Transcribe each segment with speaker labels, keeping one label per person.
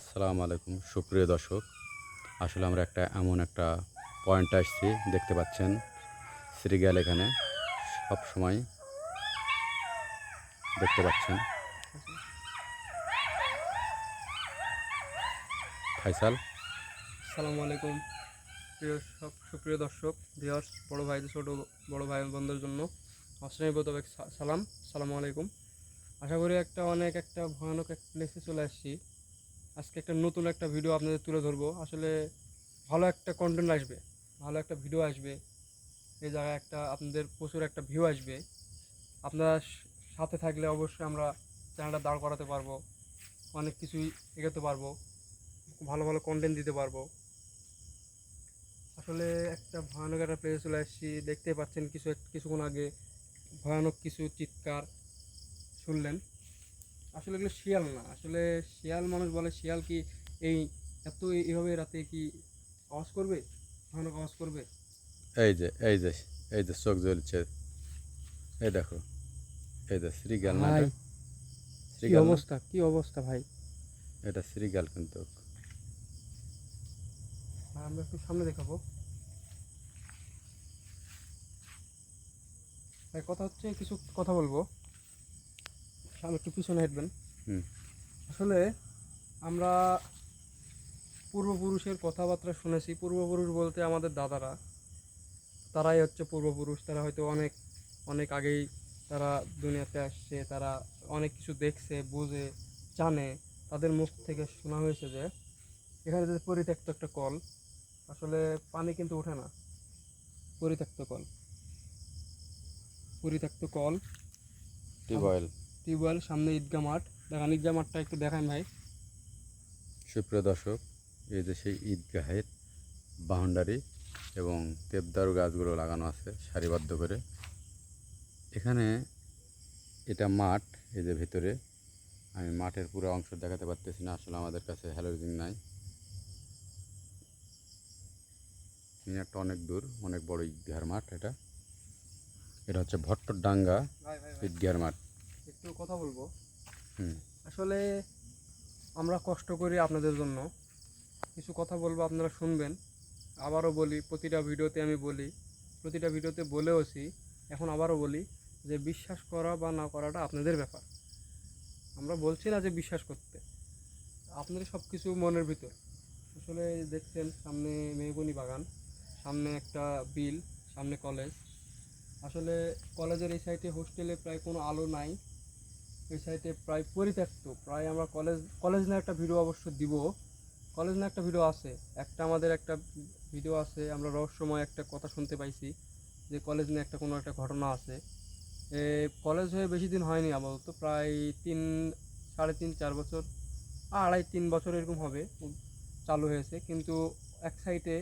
Speaker 1: আসসালামু আলাইকুম, সুপ্রিয় দর্শক। আসলে আমরা একটা এমন একটা পয়েন্ট আসছি, দেখতে পাচ্ছেন শ্রীগাল এখানে। সব সময় দেখতে পাচ্ছেন। ফাইসাল?
Speaker 2: আসসালামু আলাইকুম। প্রিয় সব, সুপ্রিয় দর্শক ভিউয়ার্স বড় ভাই ছোট, বড় ভাই বোনদের জন্য তবে সালাম, সালামু আলাইকুম। আশা করি একটা অনেক একটা ভয়ানক এক প্লেসে চলে আসছি। আজকে একটা নতুন একটা ভিডিও আপনাদের তুলে ধরবো। আসলে ভালো একটা কন্টেন্ট আসবে, ভালো একটা ভিডিও আসবে। এই জায়গায় একটা আপনাদের প্রচুর একটা ভিউ আসবে। আপনারা সাথে থাকলে অবশ্যই আমরা চ্যানেলটা দাঁড় করাতে পারব, অনেক কিছুই এগোতে পারব, ভালো ভালো কন্টেন্ট দিতে পারব। আসলে একটা ভয়ানক একটা প্লেসে চলে আসছি দেখতে পাচ্ছেন কিছু কিছুক্ষণ আগে ভয়ানক কিছু চিৎকার শুনলেন। আসলে এগুলো শিয়াল না। আসলে শিয়াল মানুষ বলে শিয়াল কি এই এত এইভাবে রাতে কি আওয়াজ করবে? ভয়ানক আওয়াজ করবে?
Speaker 1: এই যে এই যে এই যে চোখ জ্বলছে। এই দেখো এই যে শ্রীগাল না শ্রীগাল
Speaker 2: অবস্থা কি অবস্থা ভাই?
Speaker 1: এটা শ্রীগাল কিন্তু।
Speaker 2: আমরা একটু সামনে দেখাবো। ভাই কথা হচ্ছে কিছু কথা বলব। সামনে একটু পিছনে হেঁটবেন।
Speaker 1: হুম।
Speaker 2: আসলে আমরা পূর্বপুরুষের কথাবার্তা শুনেছি। পূর্বপুরুষ বলতে আমাদের দাদারা। তারাই হচ্ছে পূর্বপুরুষ। তারা হয়তো অনেক অনেক আগেই তারা দুনিয়াতে আসছে। তারা অনেক কিছু দেখছে বুঝে জানে। তাদের মুখ থেকে শোনা হয়েছে যে এখানে যে পরিত্যক্ত একটা কল আসলে পানি কিন্তু ওঠে না। পরিত্যক্ত কল। পরিত্যক্ত কল।
Speaker 1: টিউবওয়েল।
Speaker 2: টিউবওয়েল সামনে ঈদগা মাঠ। দেখান ঈদগা মাঠটা একটু দেখান ভাই।
Speaker 1: সুপ্রিয় দর্শক এই যে সেই ঈদগাহের বাউন্ডারি এবং দেবদারু গাছগুলো লাগানো আছে সারিবদ্ধ করে। এখানে এটা মাঠ এই যে ভিতরে। আমি মাঠের পুরো অংশ দেখাতে পারতেছি না আসলে আমাদের কাছে হ্যালোজিং নাই। মিনারটা অনেক দূর অনেক বড় ঈদগাহের মাঠ এটা। এটা হচ্ছে ভট্টরডাঙ্গা
Speaker 2: ভাই ভাই।
Speaker 1: ঈদগাহের মাঠ।
Speaker 2: একটু কথা বলব। আসলে আমরা কষ্ট করি আপনাদের জন্য। কিছু কথা বলব আপনারা শুনবেন। আবারও বলি প্রতিটা ভিডিওতে আমি বলি প্রতিটা ভিডিওতে বলেওছি এখন আবারও বলি যে বিশ্বাস করা বা না করাটা আপনাদের ব্যাপার। আমরা বলছি না যে বিশ্বাস করতে। আপনাদের সব কিছু মনের ভিতর। আসলে দেখছেন সামনে মেহগুনি বাগান সামনে একটা বিল সামনে কলেজ। আসলে কলেজের এই সাইডে হোস্টেলে প্রায় কোনো আলো নাই। এই সাইডে প্রায় পরিত্যক্ত। প্রায় আমরা কলেজ কলেজ না একটা ভিডিও অবশ্য দিব। কলেজ না একটা ভিডিও আছে। একটা আমাদের একটা ভিডিও আছে, আমরা রহস্যময় একটা কথা শুনতে পাইছি যে কলেজ নিয়ে একটা কোনো একটা ঘটনা আছে। এ কলেজ হয়ে বেশি দিন হয়নি আপাতত, প্রায় তিন, সাড়ে তিন, চার বছর, আড়াই, তিন বছর এরকম হবে, চালু হয়েছে। কিন্তু এক সাইডে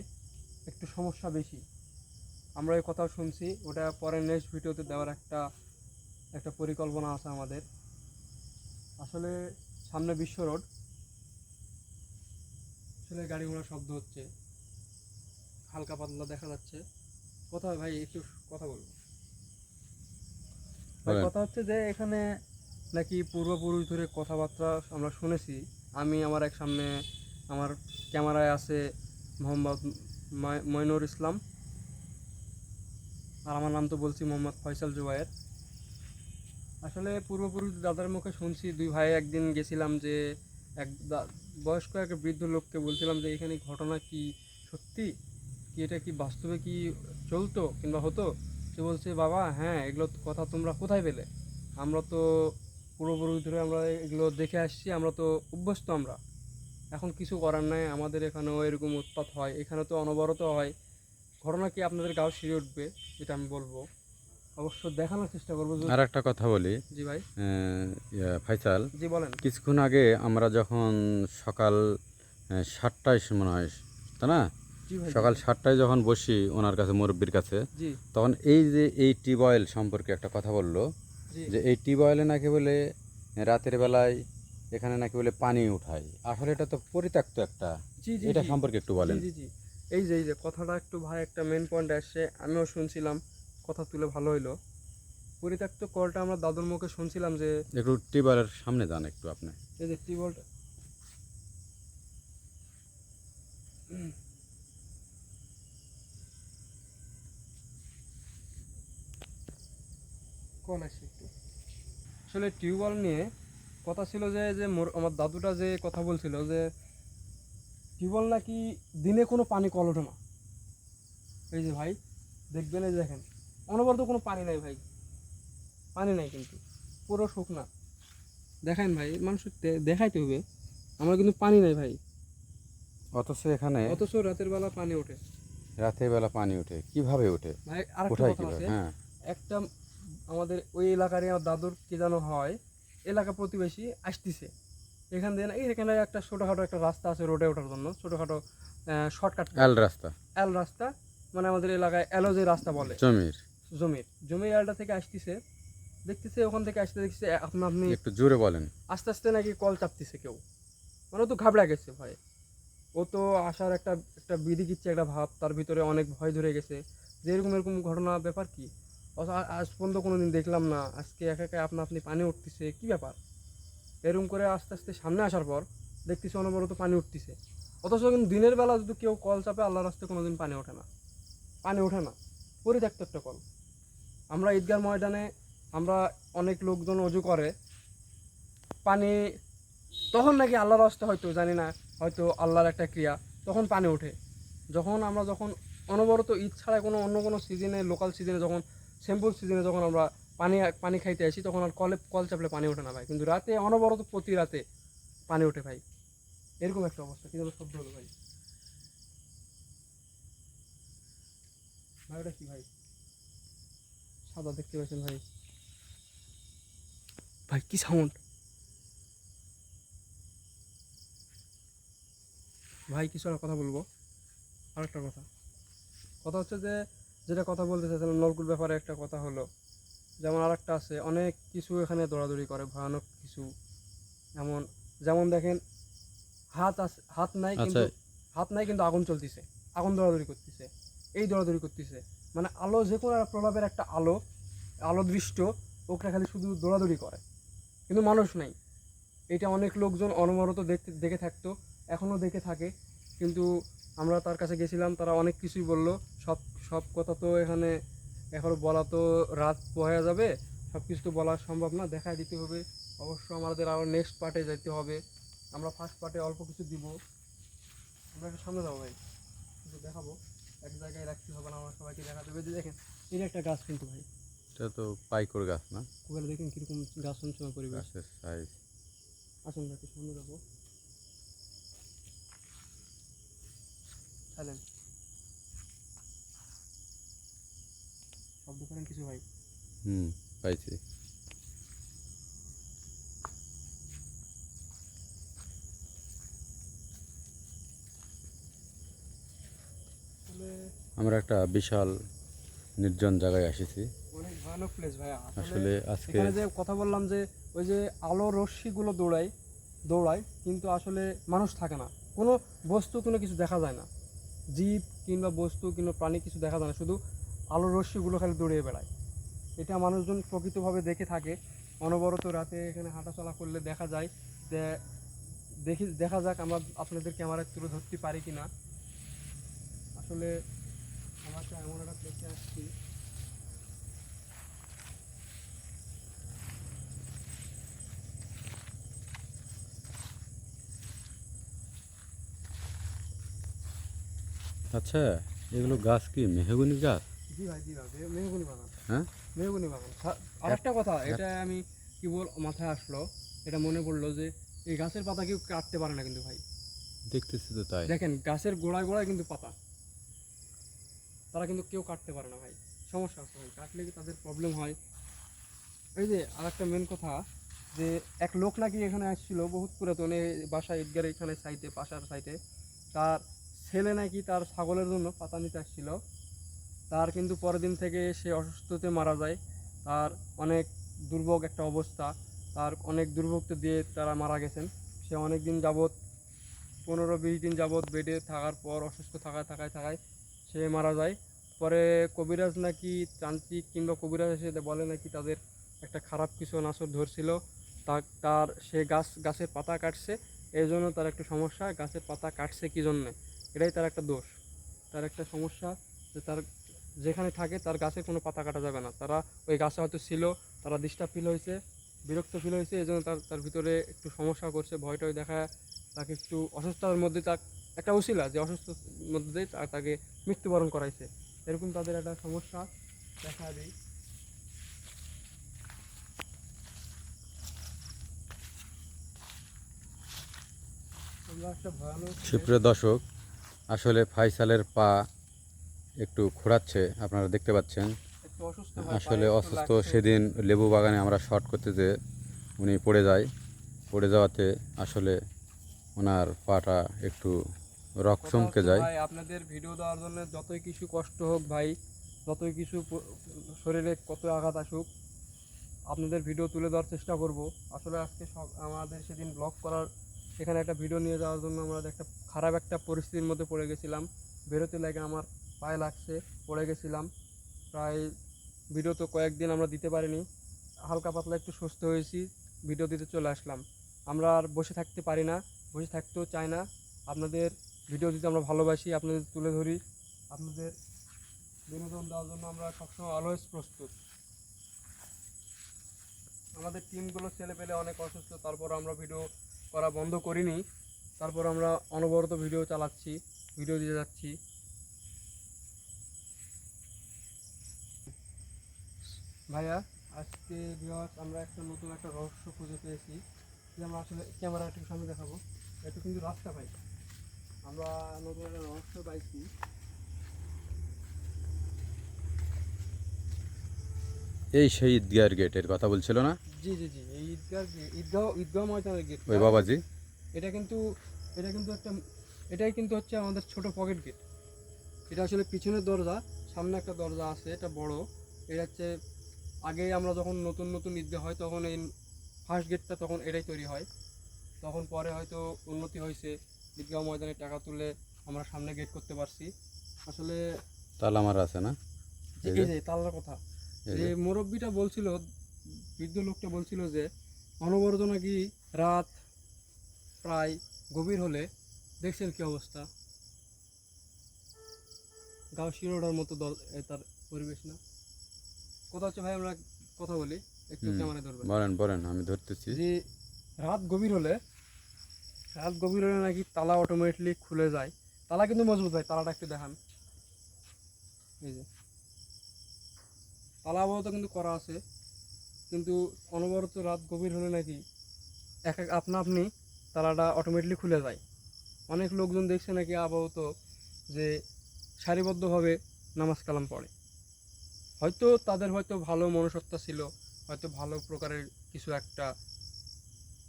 Speaker 2: একটু সমস্যা বেশি। আমরা এই কথাও শুনছি, ওটা পরে নেক্সট ভিডিওতে দেওয়ার একটা একটা পরিকল্পনা আছে আমাদের। আসলে সামনে বিশ্ব রোড। আসলে গাড়ি ঘোড়া শব্দ হচ্ছে। হালকা পাতলা দেখা যাচ্ছে। কথা ভাই একটু কথা বলব ভাই, কথা হচ্ছে যে এখানে নাকি পূর্বপুরুষ ধরে কথাবার্তা আমরা শুনেছি। আমি আমার এক সামনে আমার ক্যামেরায় আছে মোহাম্মদ ময়- ময়নুর ইসলাম। আর আমার নাম তো বলছি মোহাম্মদ ফয়সাল জুবায়ের। আসলে পূর্বপুরুষ দাদার মুখে শুনছি, দুই ভাই একদিন গেছিলাম যে এক বয়স্ক এক বৃদ্ধ লোককে বলছিলাম যে, এখানে ঘটনা কি? সত্যি? কি এটা কি বাস্তবে কি চলতো কিংবা হতো? সে বলছে, বাবা হ্যাঁ এগুলো কথা তোমরা কোথায় পেলে? আমরা তো পূর্বপুরুষ ধরে আমরা এগুলো দেখে আসছি, আমরা তো অভ্যস্ত আমরা। এখন কিছু করার নাই, আমাদের এখানেও এরকম উৎপাত হয়, এখানে তো অনবরত হয়। ঘটনা কি আপনাদের গাও শিরে উঠবে যেটা আমি বলব। অবশ্য দেখানোর চেষ্টা করব
Speaker 1: আর একটা কথা বলি।
Speaker 2: জি ভাই।
Speaker 1: ফাইসাল
Speaker 2: জি বলেন।
Speaker 1: কিছুক্ষণ আগে আমরা যখন সকাল সাতটায় মনে হয় তাই না? সকাল সাতটায় যখন বসি ওনার কাছে মুরব্বীর কাছে তখন এই যে এই টিউবওয়েল সম্পর্কে একটা কথা বলল যে এই টিউবওয়েলে নাকি বলে রাতের বেলায় এখানে নাকি বলে পানি উঠায়। আসলে এটা তো পরিত্যক্ত একটা। এটা সম্পর্কে একটু বলেন।
Speaker 2: এই যে এই যে কথাটা একটু ভাই একটা মেন পয়েন্ট আসছে আমিও শুনছিলাম। কথা তুলে ভালো হইল। পরিত্যক্ত কলটা আমরা দাদুর মুখে শুনছিলাম যে
Speaker 1: একটু টিউবওয়েলের সামনে যান একটু আপনি।
Speaker 2: এই যে টিউবওয়েলটা কোন আছে আসলে টিউবওয়েল নিয়ে কথা ছিল যে যে মোর আমার দাদুটা যে কথা বলছিল যে টিউবওয়েল নাকি দিনে কোনো পানি কল ওঠে না। এই যে ভাই দেখবেন এই দেখেন। অনবরত কোনো পানি নাই ভাই। পানি নাই কিন্তু। পুরো শুকনা। দেখেন ভাই মানুষের দেখাইতে হবে। আমার কিন্তু পানি নাই ভাই।
Speaker 1: অথচ এখানে
Speaker 2: অথচ রাতের বেলা পানি ওঠে।
Speaker 1: রাতের বেলা পানি ওঠে। কীভাবে ওঠে?
Speaker 2: ভাই আরেকটা
Speaker 1: কোথায়
Speaker 2: কথা আছে।
Speaker 1: হ্যাঁ।
Speaker 2: একটা আমাদের ওই এলাকারই আমার দাদুর কি যেন হয় এলাকা প্রতিবেশী আসতেছে। এখান দিয়ে না এখানে একটা ছোটোখাটো একটা রাস্তা আছে রোডে ওঠার জন্য। ছোটোখাটো শর্টকাট
Speaker 1: এল রাস্তা।
Speaker 2: এল রাস্তা মানে আমাদের এলাকায় এলো যে রাস্তা বলে।
Speaker 1: জমির।
Speaker 2: জমির জমির এলটা থেকে আসতেছে দেখতেছে ওখান থেকে আসতে দেখতেছে আপনি আপনি
Speaker 1: একটু জোরে বলেন।
Speaker 2: আস্তে আস্তে নাকি কল চাপতেছে কেউ। মানে ও তো ঘাবড়া গেছে ভয়ে ও তো আসার একটা একটা বিধি কিচ্ছে একটা ভাব তার ভিতরে অনেক ভয় ধরে গেছে। যে এরকম এরকম ঘটনা ব্যাপার কি? আজ পর্যন্ত কোনো দিন দেখলাম না আজকে একা একা আপনা আপনি পানি উঠতেছে কি ব্যাপার? এরকম করে আস্তে আস্তে সামনে আসার পর দেখতেছি অনবরত পানি উঠতেছে। অথচ কিন্তু দিনের বেলা যদি কেউ কল চাপে আল্লাহর রাস্তায় কোনো দিন পানি ওঠে না। পানি ওঠে না। পরিত্যক্ত একটা কল। আমরা ঈদগার ময়দানে আমরা অনেক লোকজন অজু করে। পানি তখন নাকি আল্লাহর রাস্তা হয়তো, জানি না, হয়তো আল্লাহর একটা ক্রিয়া, তখন পানি ওঠে। যখন আমরা যখন অনবরত ঈদ ছাড়া কোনো অন্য কোনো সিজনে লোকাল সিজনে যখন স্যাম্পল সিজনে যখন আমরা পানি পানি খাইতে আসি, তখন আর কলে, কল চাপলে পানি ওঠে না ভাই। কিন্তু রাতে, অনবরত প্রতি রাতে পানি ওঠে ভাই। এরকম একটা অবস্থা। কিন্তু শব্দ হলো ভাই। ভাই, ওটা কি ভাই? সাদা দেখতে পাচ্ছেন ভাই। ভাই কি সাউন্ড ভাই কিছু একটা কথা বলব। আরেকটা কথা। কথা হচ্ছে যে যেটা কথা বলতে চাইছিলাম নলকুর ব্যাপারে একটা কথা হলো। যেমন আরেকটা আছে অনেক কিছু এখানে দৌড়াদৌড়ি করে ভয়ানক কিছু। এমন যেমন দেখেন হাত আছে হাত নাই কিন্তু
Speaker 1: আচ্ছা।
Speaker 2: হাত নাই কিন্তু আগুন চলতেছে। আগুন দৌড়াদৌড়ি করতেছে। এই দৌড়াদৌড়ি করতেছে। মানে আলো যে কোনো প্রলাপের একটা আলো আলো দৃষ্ট, ওকে খালি শুধু দৌড়াদৌড়ি করে। কিন্তু মানুষ নাই। এটা অনেক লোকজন অনবরত দেখতে, দেখে থাকতো, এখনও দেখে থাকে। কিন্তু আমরা তার কাছে গেছিলাম, তারা অনেক কিছুই বলল। সব সব কথা তো এখানে এখন বলা তো রাত হয়ে যাবে। সব কিছু তো বলা সম্ভব না, দেখায় দিতে হবে। অবশ্য আমাদের আরও নেক্সট পার্টে যেতে হবে। আমরা ফার্স্ট পার্টে অল্প কিছু দিব। আমরা সামনে যাব ভাই দেখাবো। এক জায়গায় রাখতে হবে না আমরা সবাইকে দেখা দেবে। যে দেখেন এটা একটা গাছ কিন্তু ভাই।
Speaker 1: এটা তো পাইকর গাছ না?
Speaker 2: ওখানে দেখেন কীরকম গাছ অঞ্চল পরিবেশ।
Speaker 1: সাইজ
Speaker 2: আসুন একটু সামনে যাব। সাইলেন্ট শব্দ করেন কিছু ভাই।
Speaker 1: হুম পাইছি। আমরা একটা বিশাল নির্জন জায়গায় এসেছি।
Speaker 2: অনেক ভয়ানক প্লেস ভাই
Speaker 1: আসলে আজকে
Speaker 2: যে কথা বললাম যে ওই যে আলো রশ্মিগুলো দৌড়ায় দৌড়ায় কিন্তু আসলে মানুষ থাকে না। কোনো বস্তু কোনো কিছু দেখা যায় না। জীব কিংবা বস্তু কিংবা প্রাণী কিছু দেখা যায় না শুধু আলো রশ্মিগুলো খালি দৌড়িয়ে বেড়ায়। এটা মানুষজন প্রকৃতভাবে দেখে থাকে। অনবরত রাতে এখানে হাঁটাচলা করলে দেখা যায় যে দেখি দেখা যাক আমরা আপনাদের ক্যামেরায় তুলে ধরতে পারি কি না আসলে আমরা এমন একটা প্লেসে আসছি।
Speaker 1: আচ্ছা এগুলো গাছ কি মেহগুনি গাছ?
Speaker 2: জি ভাই জি ভাই মে- বাগান।
Speaker 1: হ্যাঁ?
Speaker 2: মেহগনি বাগান। আরেকটা কথা এটা আমি কি বল মাথায় আসলো এটা মনে পড়ল যে এই গাছের পাতা কেউ কাটতে পারে না কিন্তু ভাই।
Speaker 1: দেখতেছি তো তাই।
Speaker 2: দেখেন গাছের গোড়ায় গোড়ায় কিন্তু পাতা। তারা কিন্তু কেউ কাটতে পারে না ভাই। সমস্যা আছে ভাই, কাটলে তাদের প্রবলেম হয়? এই যে আর একটা মেন কথা, যে এক লোক নাকি এখানে আসছিল বহুত পুরাতন বাসা ঈদগার এখানে সাইডে, পাশার সাইডে। তার ছেলে নাকি তার ছাগলের জন্য পাতা নিতে আসছিল। তার কিন্তু পরের দিন থেকে সে অসুস্থতে মারা যায়। তার অনেক দুর্ভোগ একটা অবস্থা। তার অনেক দুর্ভোগ দিয়ে তারা মারা গেছেন। সে অনেক দিন যাবৎ, পনেরো বিশ দিন যাবৎ বেডে থাকার পর অসুস্থ থাকায় থাকায় থাকায় সে মারা যায়। পরে কবিরাজ নাকি তান্ত্রিক কিংবা কবিরাজ এসে বলে নাকি তাদের একটা খারাপ কিছু নাচর ধরছিল। তা তার সে গাছ গাছের পাতা কাটছে। এই জন্য তার একটা সমস্যা, গাছের পাতা কাটছে কী জন্যে? এটাই তার একটা দোষ। তার একটা সমস্যা যে তার যেখানে থাকে তার গাছের কোনো পাতা কাটা যাবে না। তারা ওই গাছে হয়তো ছিল, তারা ডিস্টার্ব ফিল হয়েছে, বিরক্ত ফিল হয়েছে, এই জন্য তার তার ভিতরে একটু সমস্যা করছে ভয় টয় দেখা তাকে একটু অসুস্থতার মধ্যে তার একটা উশিলা যে অসুস্থতার মধ্যে দিয়ে তাকে মৃত্যুবরণ করাইছে। এরকম তাদের একটা সমস্যা দেখা আমরা
Speaker 1: সুপ্রিয় দর্শক আসলে ফাইসালের পা একটু খোঁড়াচ্ছে আপনারা দেখতে পাচ্ছেন।
Speaker 2: অসুস্থ
Speaker 1: আসলে অসুস্থ সেদিন লেবু বাগানে আমরা শর্ট করতে যে উনি পড়ে যায়। পড়ে যাওয়াতে আসলে ওনার পাটা একটু রক চমকে যায়।
Speaker 2: ভাই আপনাদের ভিডিও দেওয়ার জন্য যতই কিছু কষ্ট হোক ভাই যতই কিছু শরীরে কত আঘাত আসুক আপনাদের ভিডিও তুলে দেওয়ার চেষ্টা করব। আসলে আজকে সব আমাদের সেদিন ব্লগ করার সেখানে একটা ভিডিও নিয়ে যাওয়ার জন্য আমরা একটা খারাপ একটা পরিস্থিতির মধ্যে পড়ে গেছিলাম। বেরোতে লাগে আমার পায়ে লাগছে পড়ে গেছিলাম। প্রায় ভিডিও তো কয়েকদিন আমরা দিতে পারিনি। হালকা পাতলা একটু সুস্থ হয়েছি ভিডিও দিতে চলে আসলাম। আমরা আর বসে থাকতে পারি না বসে থাকতেও চাই না। আপনাদের ভিডিও দিতে আমরা ভালোবাসি, আপনাদের তুলে ধরি, আপনাদের বিনোদন দেওয়ার জন্য আমরা সবসময় অলওয়েজ প্রস্তুত। আমাদের টিমগুলো ছেলে পেলে অনেক অসুস্থ, তারপর আমরা ভিডিও করা বন্ধ করিনি। তারপর আমরা অনবরত ভিডিও চালাচ্ছি ভিডিও দিয়ে যাচ্ছি। ভাইয়া, আজকে ভিউয়ার্স আমরা একটা নতুন একটা রহস্য খুঁজে পেয়েছি। যে আমরা আসলে ক্যামেরা একটু সামনে দেখাবো। একটু কিন্তু রাস্তা পাই। আমরা নতুন একটা রহস্য পাইছি।
Speaker 1: এই সেই ঈদগাহের গেটের কথা বলছিল না?
Speaker 2: জি জি জি এই ঈদগাহ ঈদগাহ ঈদগাহ ময়দানের গেট।
Speaker 1: ওই বাবাজি?
Speaker 2: এটা কিন্তু এটা কিন্তু একটা এটাই কিন্তু হচ্ছে আমাদের ছোট পকেট গেট। এটা আসলে পিছনের দরজা সামনে একটা দরজা আছে এটা বড়। এটা হচ্ছে আগে আমরা যখন নতুন নতুন ঈদগাহ হয় তখন এই ফার্স্ট গেটটা তখন এটাই তৈরি হয়। তখন পরে হয়তো উন্নতি হয়েছে। ঈদগাহ ময়দানে টাকা তুলে আমরা সামনে গেট করতে পারছি। আসলে
Speaker 1: তালা মারা আছে না? এই যে?
Speaker 2: তালার কথা? যে। মুরব্বীটা বলছিল বৃদ্ধ লোকটা বলছিল যে অনবরত নাকি রাত প্রায় গভীর হলে দেখছেন কি অবস্থা? গাও শিরোটার মতো দল তার পরিবেশ না? কথা হচ্ছে ভাই আমরা কথা বলি একটু
Speaker 1: হুম,
Speaker 2: ক্যামেরায় ধরবেন।
Speaker 1: বলেন বলেন আমি ধরতেছি।
Speaker 2: যে রাত গভীর হলে রাত গভীর হলে নাকি তালা অটোমেটিকলি খুলে যায়। তালা কিন্তু মজবুত হয় তালাটা একটু দেখান। এই যে। তালা আবহাওয়া কিন্তু করা আছে। কিন্তু অনবরত রাত গভীর হলে নাকি এক এক আপনা আপনি তালাটা অটোমেটিকলি খুলে যায়। অনেক লোকজন দেখছে নাকি আবহাওত যে সারিবদ্ধভাবে নামাজ কালাম পড়ে। হয়তো তাদের হয়তো ভালো মনুষ্যত্বা ছিল, হয়তো ভালো প্রকারের কিছু একটা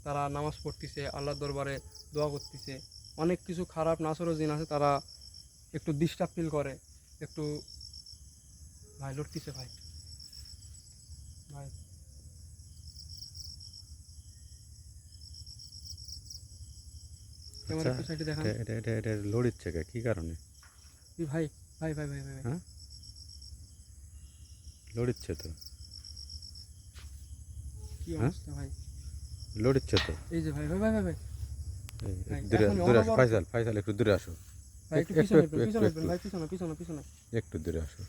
Speaker 2: তারা নামাজ পড়তেছে আল্লাহর দরবারে দোয়া করতেছে। অনেক কিছু খারাপ নাসরও জিন আছে তারা একটু ডিস্টার্ব ফিল করে। একটু ভাই লড়তেছে ভাই। ভাই। ক্যামেরা একটু সাইডে দেখান।
Speaker 1: এটা এটা লড়িচ্ছে কে? কি কারণে?
Speaker 2: ভাই ভাই ভাই ভাই ভাই।
Speaker 1: হ্যাঁ? লড়িচ্ছে তো।
Speaker 2: কি? অবস্থা ভাই?
Speaker 1: লড়িচ্ছে তো।
Speaker 2: এই যে ভাই ভাই ভাই ভাই
Speaker 1: দূরে দূরে আসো
Speaker 2: অনবরত-
Speaker 1: ফাইসাল ফাইসাল একটু দূরে আসো।
Speaker 2: একটু
Speaker 1: দূরে আসো।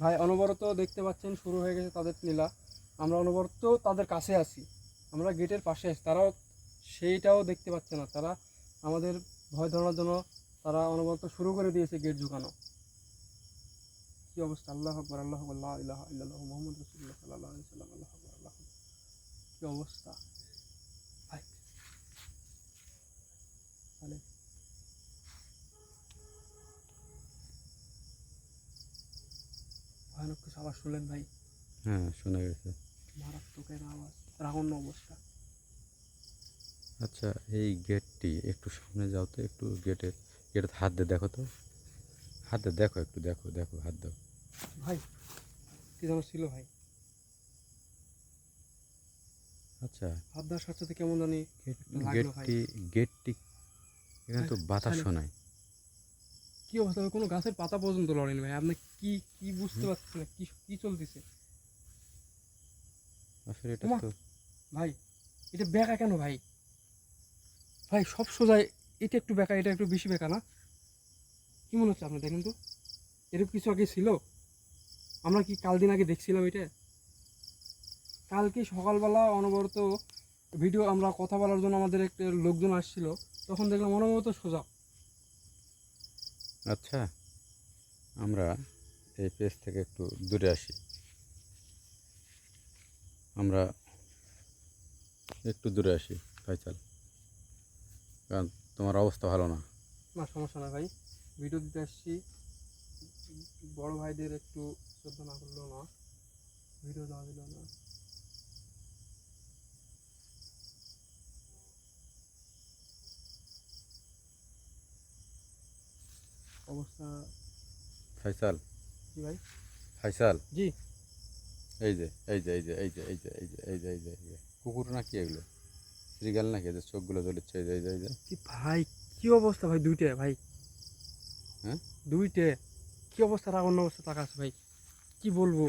Speaker 2: ভাই অনবরত দেখতে পাচ্ছেন শুরু হয়ে গেছে তাদের লীলা আমরা অনবরত তাদের কাছে আছি। আমরা গেটের পাশে আছি। তারাও সেইটাও দেখতে পাচ্ছে না। তারা আমাদের ভয় ধরার জন্য তারা অনবরত শুরু করে দিয়েছে গেট ঝুঁকানো। কি অবস্থা? আল্লাহ আকবর আল্লাহ আল্লাহ সাল্লাল্লাহু আলাইহি ওয়াসাল্লাম আল্লাহু আকবর আল্লাহু কি অবস্থা? তাহলে। ভয়ানক কিছু আবার শুনলেন ভাই?
Speaker 1: হ্যাঁ শোনা গেছে।
Speaker 2: মারাত্মকের আওয়াজ রাগন্ন অবস্থা।
Speaker 1: আচ্ছা এই গেটটি একটু সামনে যাও তো একটু গেটের গেটের হাত দিয়ে দেখো তো। হাত দিয়ে দেখো একটু দেখো দেখো হাত দাও।
Speaker 2: ভাই কি যেন ছিল ভাই।
Speaker 1: আচ্ছা।
Speaker 2: হাত দেওয়ার সাথে কেমন জানি
Speaker 1: গেটটি গেটটি এখানে তো শোনায়
Speaker 2: কি অবস্থা? কোনো গাছের পাতা পর্যন্ত লড়েনি ভাই। আপনি কি কি বুঝতে পারছেন কি কি চলতেছে?
Speaker 1: আসলে এটা তো
Speaker 2: ভাই এটা বেকা কেন ভাই? ভাই সব সোজায় এটা একটু বেকা এটা একটু বেশি বেকা না? কি মনে হচ্ছে আপনি দেখেন তো। এরকম কিছু আগে ছিল? আমরা কি কাল দিন আগে দেখছিলাম এটা? কালকে সকালবেলা অনবরত ভিডিও আমরা কথা বলার জন্য আমাদের একটা লোকজন আসছিল। তখন দেখলাম অনবরত সোজা।
Speaker 1: আচ্ছা আমরা এই পেজ থেকে একটু দূরে আসি। আমরা একটু দূরে আসি ফাইসাল কারণ তোমার অবস্থা ভালো না।
Speaker 2: না সমস্যা না ভাই। ভিডিও দিতে আসছি। বড় ভাইদের একটু শ্রদ্ধা না করলেও না। ভিডিও দেওয়া দিল না। অবস্থা
Speaker 1: ফাইসাল
Speaker 2: কি ভাই
Speaker 1: ফাইসাল
Speaker 2: জি
Speaker 1: এই যে এই যে এই যে এই যে এই যে এই যে এই যে এই যে এই যে কুকুর নাকি এগুলো শ্রীগাল নাকি যে চোখগুলো জ্বলেছে এই যে এই যে এই যে
Speaker 2: কি ভাই কি অবস্থা ভাই দুইটে ভাই
Speaker 1: হ্যাঁ
Speaker 2: দুইটে কি অবস্থা রাগ অন্য অবস্থা টাকা আছে ভাই কি বলব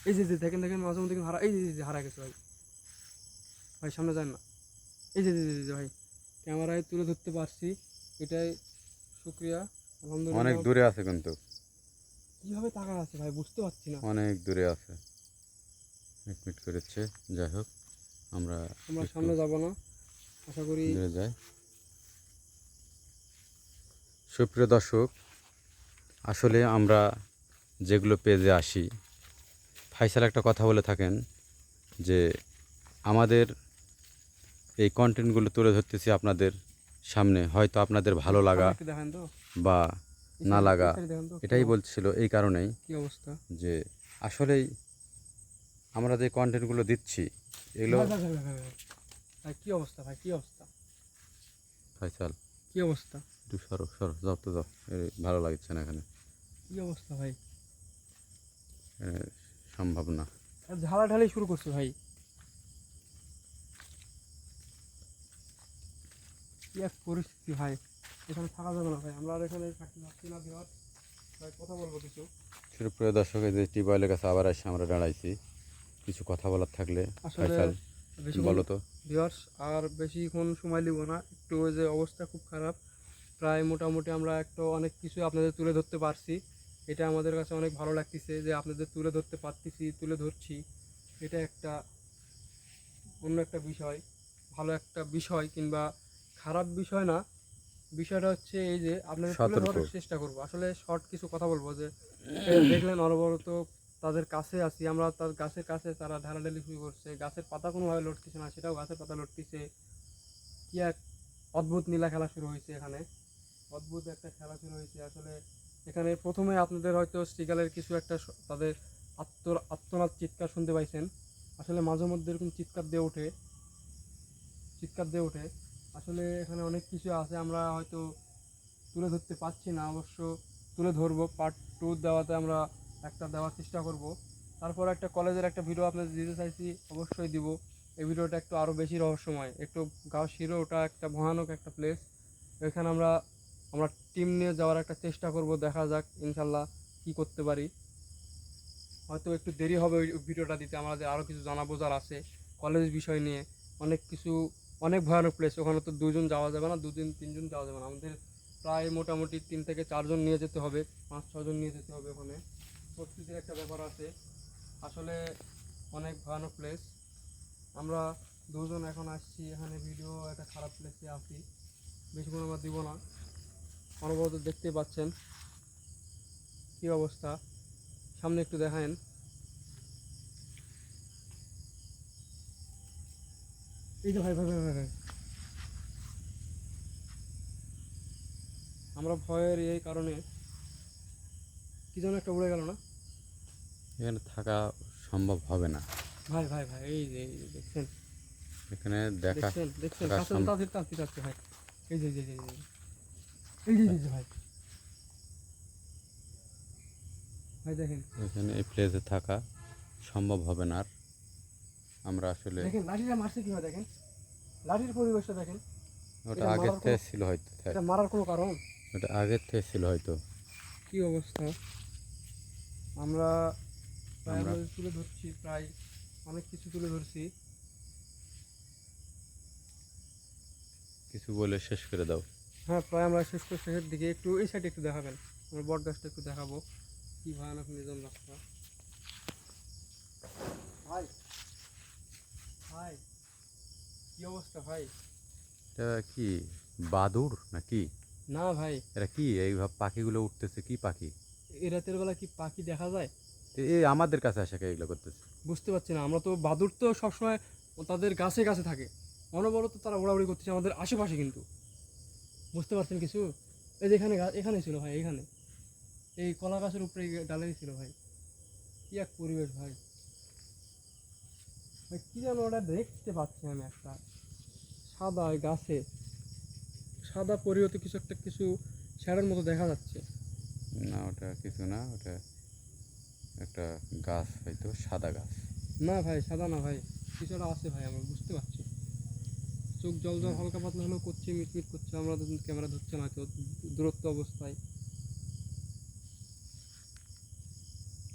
Speaker 2: এই যে দেখেন দেখেন মাঝে মধ্যে হারা এই যে হারা গেছে ভাই ভাই সামনে যান না এই যে ভাই ক্যামেরায় তুলে ধরতে পারছি এটাই শুক্রিয়া
Speaker 1: অনেক দূরে আছে কিন্তু।
Speaker 2: কীভাবে টাকা আছে ভাই? বুঝতে পারছি না।
Speaker 1: অনেক দূরে আছে। মিটমিট করেছে। যাই হোক আমরা
Speaker 2: আমরা সামনে যাব না। আশা করি
Speaker 1: যাই। সুপ্রিয় দর্শক আসলে আমরা যেগুলো পেজে আসি ফাইসাল একটা কথা বলে থাকেন যে আমাদের এই কন্টেন্টগুলো তুলে ধরতেছি আপনাদের সামনে। হয়তো আপনাদের ভালো লাগা
Speaker 2: দেখেন তো।
Speaker 1: বা না লাগা এটাই? বলছিল এই কারণেই
Speaker 2: কি অবস্থা?
Speaker 1: যে আসলেই আমরা যে কন্টেন্টগুলো দিচ্ছি এগুলো
Speaker 2: কি অবস্থা ভাই কি অবস্থা?
Speaker 1: ফাইসাল।
Speaker 2: কি অবস্থা?
Speaker 1: একটু সরো সরো যাও তো যাও ভালো লাগছে না এখানে।
Speaker 2: কি অবস্থা ভাই?
Speaker 1: সম্ভব না।
Speaker 2: আর ঝালাঢালি শুরু করছে ভাই। কি এক পরিস্থিতি ভাই। এখানে থাকা যাবে না ভাই। আমরা আর এখানে থাকতে পারছি না বিহার। ভাই কথা বলব কিছু।
Speaker 1: সুপ্রিয় দর্শক এই যে টিউবওয়েলের কাছে আবার এসে আমরা দাঁড়াইছি। কিছু কথা বলার থাকলে
Speaker 2: আসলে
Speaker 1: বলো তো।
Speaker 2: ভিওর্স আর বেশিক্ষণ সময় নিব না। একটু ওই যে অবস্থা খুব খারাপ। প্রায় মোটামুটি আমরা একটু অনেক কিছু আপনাদের তুলে ধরতে পারছি। এটা আমাদের কাছে অনেক ভালো লাগতেছে যে আপনাদের তুলে ধরতে পারতেছি তুলে ধরছি। এটা একটা অন্য একটা বিষয় ভালো একটা বিষয় কিংবা খারাপ বিষয় না। বিষয়টা হচ্ছে এই যে আপনাদের তুলে ধরার চেষ্টা করব। আসলে শর্ট কিছু কথা বলব যে দেখলেন অনবরত তাদের কাছে আছি আমরা তার গাছের কাছে তারা ঢালাঢালি শুরু করছে গাছের পাতা কোনোভাবে লড়তেছে না সেটাও গাছের পাতা লড়তেছে কি এক অদ্ভুত নীলা খেলা শুরু হয়েছে এখানে। অদ্ভুত একটা খেলা শুরু হয়েছে। আসলে এখানে প্রথমে আপনাদের হয়তো স্টিগালের কিছু একটা তাদের আত্ম আত্মনাদ চিৎকার শুনতে পাইছেন। আসলে মাঝে মধ্যে এরকম চিৎকার দিয়ে ওঠে। চিৎকার দিয়ে ওঠে। আসলে এখানে অনেক কিছু আছে, আমরা হয়তো তুলে ধরতে পারছি না, অবশ্য তুলে ধরবো। পার্ট টু দেওয়াতে আমরা একটা দেওয়ার চেষ্টা করব। তারপর একটা কলেজের একটা ভিডিও আপনাদের দিতে চাইছি, অবশ্যই দিব। এই ভিডিওটা একটু আরও বেশি রহস্যময়, একটু গাও শিরো, ওটা একটা ভয়ানক একটা প্লেস এখানে আমরা আমরা টিম নিয়ে যাওয়ার একটা চেষ্টা করব, দেখা যাক, ইনশাল্লাহ কি করতে পারি। হয়তো একটু দেরি হবে ওই ভিডিওটা দিতে আমাদের আরও কিছু জানা বোঝার আছে কলেজ বিষয় নিয়ে। অনেক কিছু অনেক ভয়ানক প্লেস ওখানে তো দুজন যাওয়া যাবে না, দুদিন, তিনজন যাওয়া যাবে না। আমাদের প্রায় মোটামুটি তিন থেকে চারজন নিয়ে যেতে হবে, পাঁচ, ছজন নিয়ে যেতে হবে ওখানে। প্রস্তুতির একটা ব্যাপার আছে। আসলে অনেক ভয়ানক প্লেস আমরা দুজন এখন আসছি, এখানে ভিডিও একটা খারাপ প্লেসে আছি। বেশিক্ষণ আমরা দিব না। অনবরত দেখতেই পাচ্ছেন। কি অবস্থা? সামনে একটু দেখায়েন। এই যে ভাই ভাই ভাই ভাই আমরা ভয়ের এই কারণে কি যেন একটা উড়ে গেল না?
Speaker 1: এখানে থাকা সম্ভব হবে না।
Speaker 2: ভাই ভাই ভাই এই যে দেখছেন?
Speaker 1: এখানে দেখা
Speaker 2: দেখছেন দেখছেন? কাছে ভাই। এই যে যে যে, এই যে। যে ভাই। ভাই দেখেন।
Speaker 1: এখানে এই প্লেসে থাকা সম্ভব হবে না আর। আমরা আসলে
Speaker 2: দেখেন লাঠিটা মারছে কীভাবে দেখেন? লাঠির পরিবেশটা দেখেন।
Speaker 1: ওটা
Speaker 2: এটা
Speaker 1: আগের থেকে ছিল হয়তো
Speaker 2: এটা মারার কোনো কারণ?
Speaker 1: ওটা আগের থেকে ছিল হয়তো।
Speaker 2: কি অবস্থা? আমরা প্রায় তুলে ধরছি প্রায় অনেক কিছু তুলে ধরছি।
Speaker 1: কিছু বলে শেষ করে দাও।
Speaker 2: হ্যাঁ প্রায় আমরা শেষ করে শেষের দিকে একটু এই সাইডে একটু দেখাবেন। আমরা বট গাছটা একটু দেখাবো। কি ভয়ানক নির্জন রাস্তা। ভাই ভাই কি অবস্থা ভাই
Speaker 1: এটা কি বাদুর না কি
Speaker 2: না ভাই।
Speaker 1: এটা কি এইভাবে পাখিগুলো উঠতেছে কি পাখি?
Speaker 2: এই রাতের বেলা কি পাখি দেখা যায়?
Speaker 1: এ- এ আমাদের কাছে আসে এগুলো করতেছে।
Speaker 2: বুঝতে পারছি না আমরা তো বাদুর তো সবসময় তাদের গাছে গাছে থাকে। অনবরত তারা ঘোরাঘুরি করতেছে আমাদের আশেপাশে কিন্তু। বুঝতে পারছেন কিছু? এই যে এখানে এখানে ছিল ভাই এখানে। এই কলা গাছের উপরে এই ডালেই ছিল ভাই। কি এক পরিবেশ ভাই। কি যেন ওটা দেখতে পাচ্ছি আমি একটা সাদা ওই গাছে। সাদা পরিহত কিছু একটা কিছু শ্যাডের মতো দেখা যাচ্ছে।
Speaker 1: না ওটা কিছু না ওটা একটা গাছ হয়তো সাদা গাছ।
Speaker 2: না ভাই সাদা না ভাই কিছু একটা আছে ভাই আমরা বুঝতে পারছি। চোখ জল জল হালকা পাতলা হলেও করছে মিটমিট করছে আমরা ক্যামেরা ধরছে না তো দূরত্ব অবস্থায়।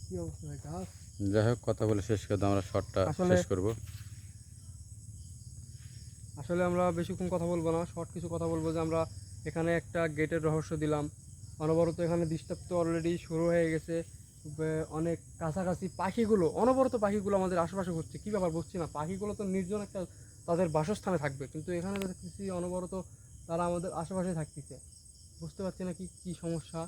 Speaker 2: কি অবস্থা গাছ?
Speaker 1: যাই হোক কথা বলে শেষ করে আমরা শর্টটা শেষ করব।
Speaker 2: আসলে আমরা বেশিক্ষণ কথা বলব না শর্ট কিছু কথা বলব যে আমরা এখানে একটা গেটের রহস্য দিলাম। অনবরত এখানে ডিস্টার্ব তো অলরেডি শুরু হয়ে গেছে। অনেক কাছাকাছি পাখিগুলো অনবরত পাখিগুলো আমাদের আশেপাশে ঘুরছে। কী ব্যাপার বুঝছি না? পাখিগুলো তো নির্জন একটা তাদের বাসস্থানে থাকবে কিন্তু এখানে দেখতেছি অনবরত তারা আমাদের আশেপাশে থাকতেছে। বুঝতে পারছি না কি কী সমস্যা।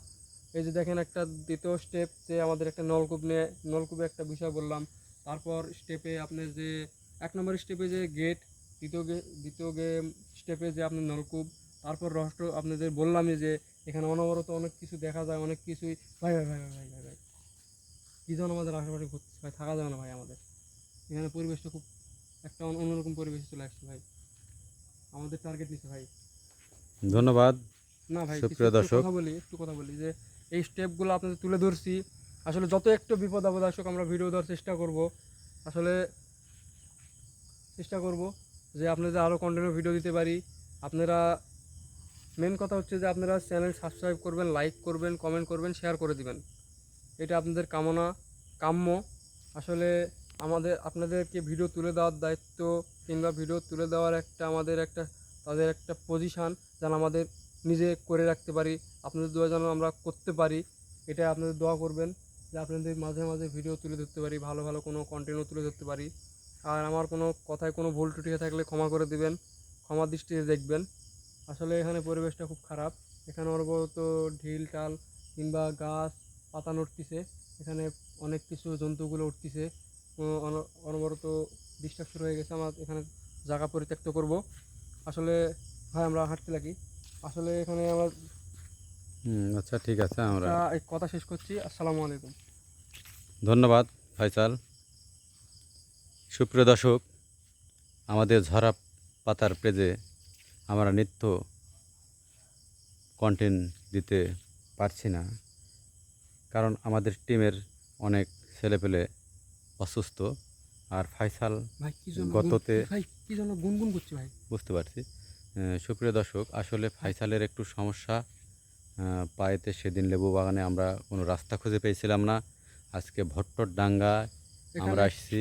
Speaker 2: এই যে দেখেন একটা দ্বিতীয় স্টেপ যে আমাদের একটা নলকূপ নিয়ে নলকূপে একটা বিষয় বললাম। তারপর স্টেপে আপনার যে এক নম্বর স্টেপে যে গেট দ্বিতীয় গে দ্বিতীয় গে স্টেপে যে আপনার নলকূপ তারপর রহস্য আপনাদের বললামই যে এখানে অনবরত অনেক কিছু দেখা যায় অনেক কিছুই। ভাই ভাই ভাই ভাই ভাই ভাই ভাই কী যেন আমাদের আশেপাশে ঘুরছে ভাই থাকা যাবে না ভাই আমাদের। এখানে পরিবেশটা খুব একটা অন্য- অন্যরকম পরিবেশে চলে আসছে ভাই। আমাদের টার্গেট নিচ্ছে ভাই।
Speaker 1: ধন্যবাদ।
Speaker 2: না ভাই
Speaker 1: সুপ্রিয় দর্শক।
Speaker 2: কথা বলি একটু কথা বলি যে এই স্টেপগুলো আপনাদের তুলে ধরছি। আসলে যত একটু বিপদ আপদ আসুক, আমরা ভিডিও দেওয়ার চেষ্টা করব। আসলে চেষ্টা করব যে আপনাদের আরও কন্টিনিউ ভিডিও দিতে পারি। আপনারা মেন কথা হচ্ছে যে আপনারা চ্যানেল সাবস্ক্রাইব করবেন লাইক করবেন কমেন্ট করবেন শেয়ার করে দিবেন। এটা আপনাদের কামনা, কাম্য। আসলে আমাদের, আপনাদেরকে ভিডিও তুলে দেওয়ার দায়িত্ব কিংবা ভিডিও তুলে দেওয়ার একটা আমাদের একটা, তাদের একটা পজিশান যেন আমাদের নিজে করে রাখতে পারি। আপনাদের দোয়া যেন আমরা করতে পারি এটা আপনাদের দোয়া করবেন, যে আপনাদের মাঝে মাঝে ভিডিও তুলে ধরতে পারি, ভালো ভালো কোনো কন্টেন্টও তুলে ধরতে পারি। আর আমার কোনো কথায় কোনো ভুল ত্রুটি থাকলে ক্ষমা করে দিবেন, ক্ষমা দৃষ্টিতে দেখবেন। আসলে এখানে পরিবেশটা খুব খারাপ। এখানে অনবরত ঢিল, টাল কিংবা গাছ, পাতা নড়তিছে। এখানে অনেক কিছু জন্তুগুলো উঠতিছে। অনবরত ডিস্টার্ব শুরু হয়ে গেছে। আমার এখানে জায়গা পরিত্যক্ত করব। আসলে, ভাই, আমরা হাঁটতে লাগি। আসলে এখানে আমার
Speaker 1: আচ্ছা ঠিক আছে আমরা
Speaker 2: একটা এই কথা শেষ করছি আসসালামু আলাইকুম।
Speaker 1: ধন্যবাদ ফয়সাল। সুপ্রিয় দর্শক আমাদের ঝরা পাতার পেজে আমরা নিত্য কন্টেন্ট দিতে পারছি না কারণ আমাদের টিমের অনেক ছেলেপেলে অসুস্থ আর ফয়সাল
Speaker 2: ভাই
Speaker 1: গততে-
Speaker 2: কি জন্য গুনগুন করছি ভাই?
Speaker 1: বুঝতে পারছি। সুপ্রিয় দর্শক আসলে ফাইসালের একটু সমস্যা পায়েতে সেদিন লেবু বাগানে আমরা কোনো রাস্তা খুঁজে পেয়েছিলাম না। আজকে ভট্টর ডাঙ্গা আমরা আসছি।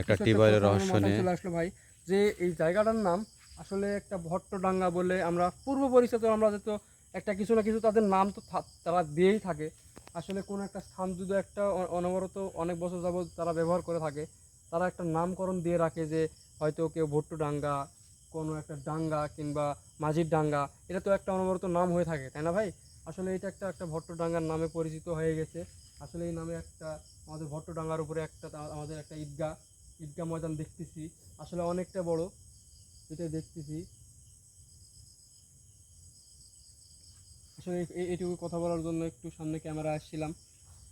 Speaker 2: একটা
Speaker 1: টিউবওয়েলের রহস্য নিয়ে।
Speaker 2: আসলো ভাই যে এই জায়গাটার নাম আসলে একটা ভট্টডাঙ্গা বলে আমরা পূর্ব পরিচিত আমরা তো একটা কিছু না কিছু তাদের নাম তো তারা দিয়েই থাকে। আসলে কোনো একটা স্থান যদি একটা অনবরত অনেক বছর যাবত তারা ব্যবহার করে থাকে তারা একটা নামকরণ দিয়ে রাখে যে হয়তো কেউ ভট্টডাঙ্গা কোনো একটা ডাঙ্গা কিংবা মাঝির ডাঙ্গা, এটা তো একটা অনবরত নাম হয়ে থাকে, তাই না ভাই? আসলে এটা একটা একটা ভট্টডাঙ্গার নামে পরিচিত হয়ে গেছে। আসলে এই নামে একটা, আমাদের ভট্টডাঙ্গার উপরে একটা আমাদের একটা ঈদগাহ ঈদগাহ ময়দান দেখতেছি। আসলে অনেকটা বড় এটা দেখতেছি। আসলে এইটুকু কথা বলার জন্য একটু সামনে ক্যামেরা আসছিলাম।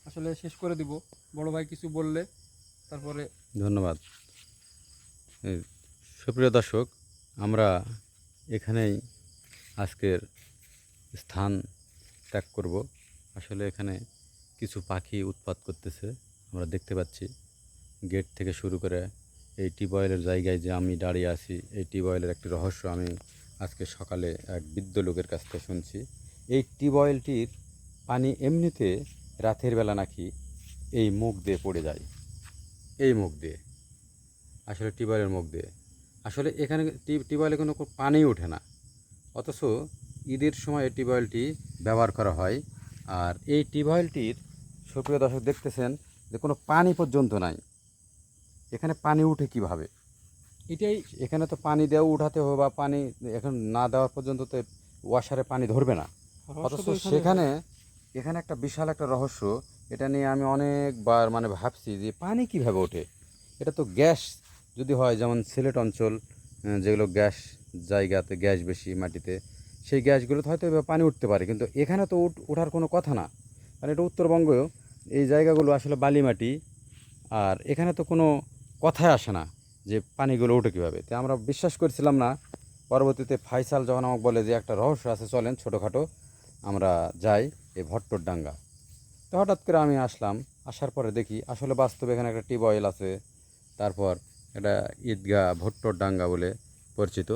Speaker 2: আসলে শেষ করে দিব। বড় ভাই কিছু বললে, তারপরে
Speaker 1: ধন্যবাদ। সুপ্রিয় দর্শক আমরা এখানেই আজকের স্থান ত্যাগ করব। আসলে এখানে কিছু পাখি উৎপাত করতেছে, আমরা দেখতে পাচ্ছি। গেট থেকে শুরু করে এই টিউবওয়েলের জায়গায় যে আমি দাঁড়িয়ে আছি, এই টিউবওয়েলের একটি রহস্য আমি আজকে সকালে এক বৃদ্ধ লোকের কাছ থেকে শুনছি। এই টিউবওয়েলটির পানি এমনিতে রাতের বেলা নাকি এই মুখ দিয়ে পড়ে যায়। এই মুখ দিয়ে। আসলে টিউবওয়েলের মুখ দিয়ে। আসলে এখানে টিউবওয়েলে কোনো পানি ওঠে না। অথচ ঈদের সময় এই টিউবওয়েলটি ব্যবহার করা হয়। আর এই টিউবওয়েলটির সুপ্রিয় দর্শক দেখতেছেন যে কোনো পানি পর্যন্ত নাই। এখানে পানি উঠে কীভাবে?
Speaker 2: এটাই
Speaker 1: এখানে তো পানি দেওয়া উঠাতে হবে বা পানি এখন না দেওয়ার পর্যন্ত তো ওয়াশারে পানি ধরবে না। অথচ সেখানে এখানে একটা বিশাল একটা রহস্য। এটা নিয়ে আমি অনেকবার মানে ভাবছি যে পানি কীভাবে ওঠে? এটা তো গ্যাস যদি হয়, যেমন সিলেট অঞ্চল যেগুলো গ্যাস জায়গাতে, গ্যাস বেশি মাটিতে, সেই গ্যাসগুলোতে হয়তো পানি উঠতে পারে। কিন্তু এখানে তো উঠ ওঠার কোনো কথা না। কারণ এটা উত্তরবঙ্গ এই জায়গাগুলো আসলে বালি মাটি আর এখানে তো কোনো কথাই আসে না যে পানিগুলো ওঠে কীভাবে। তো আমরা বিশ্বাস করছিলাম না। পরবর্তীতে ফাইসাল যখন আমাকে বলে যে একটা রহস্য আছে, চলেন ছোটোখাটো, আমরা যাই এই ভট্টর ডাঙ্গা। তো হঠাৎ করে আমি আসলাম, আসার পরে দেখি আসলে বাস্তবে এখানে একটা টিউবওয়েল আছে। তারপর এটা ঈদগাহ ভট্টর ডাঙ্গা বলে পরিচিত।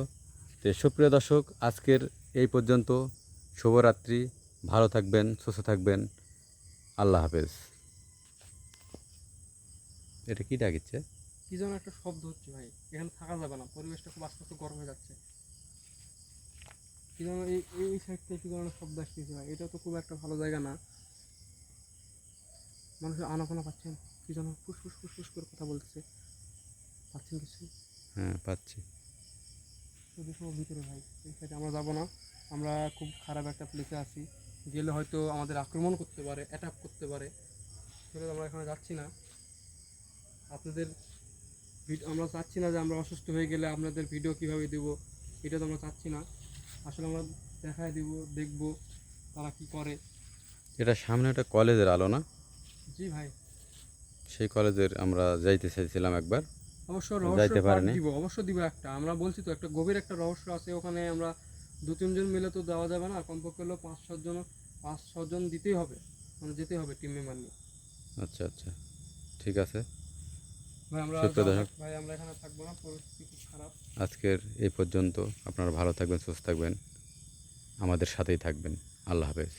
Speaker 1: তো সুপ্রিয় দর্শক, আজকের এই পর্যন্ত শুভরাত্রি। ভালো থাকবেন, সুস্থ থাকবেন। আল্লাহ হাফেজ। এটা কি ডাকিচ্ছে
Speaker 2: কি যেন একটা শব্দ হচ্ছে ভাই, এখানে থাকা যাবে না, পরিবেশটা খুব আস্তে আস্তে গরম হয়ে যাচ্ছে। কি যেন এই এই সাইড থেকে কি ধরনের শব্দ আসতেছে ভাই, এটা তো খুব একটা ভালো জায়গা না। মানুষের আনাফানা পাচ্ছেন, কি যেন ফুস ফুস ফুস ফুস করে কথা বলতেছে। পাচ্ছেন কিছু।
Speaker 1: হ্যাঁ পাচ্ছি।
Speaker 2: যদি সময় ভিতরে ভাই এই সাইডে আমরা যাব না। আমরা খুব খারাপ একটা প্লেসে আছি। গেলে হয়তো আমাদের আক্রমণ করতে পারে অ্যাটাক করতে পারে। সেটা আমরা এখানে যাচ্ছি না। আপনাদের আমরা চাচ্ছি না যে আমরা অসুস্থ হয়ে গেলে আপনাদের ভিডিও কীভাবে দেবো এটা তো আমরা চাচ্ছি না। আসলে আমরা দেখায় দিব দেখব তারা কি করে।
Speaker 1: এটা সামনে একটা কলেজের আলো না?
Speaker 2: জি ভাই।
Speaker 1: সেই কলেজের আমরা যাইতে চাইছিলাম একবার।
Speaker 2: অবশ্য রহস্য দিব অবশ্য দিব একটা। আমরা বলছি তো একটা গভীর একটা রহস্য আছে ওখানে আমরা দু তিনজন মিলে তো দেওয়া যাবে না কমপক্ষে হলো পাঁচ সাতজন পাঁচ ছজন দিতেই হবে মানে যেতে হবে টিম মেম্বার নিয়ে।
Speaker 1: আচ্ছা আচ্ছা ঠিক আছে।
Speaker 2: ভাই আমরা। ভাই এখানে থাকব না পরিস্থিতি খুব খারাপ।
Speaker 1: আজকের এই পর্যন্ত আপনারা ভালো থাকবেন সুস্থ থাকবেন। আমাদের সাথেই থাকবেন। আল্লাহ হাফেজ।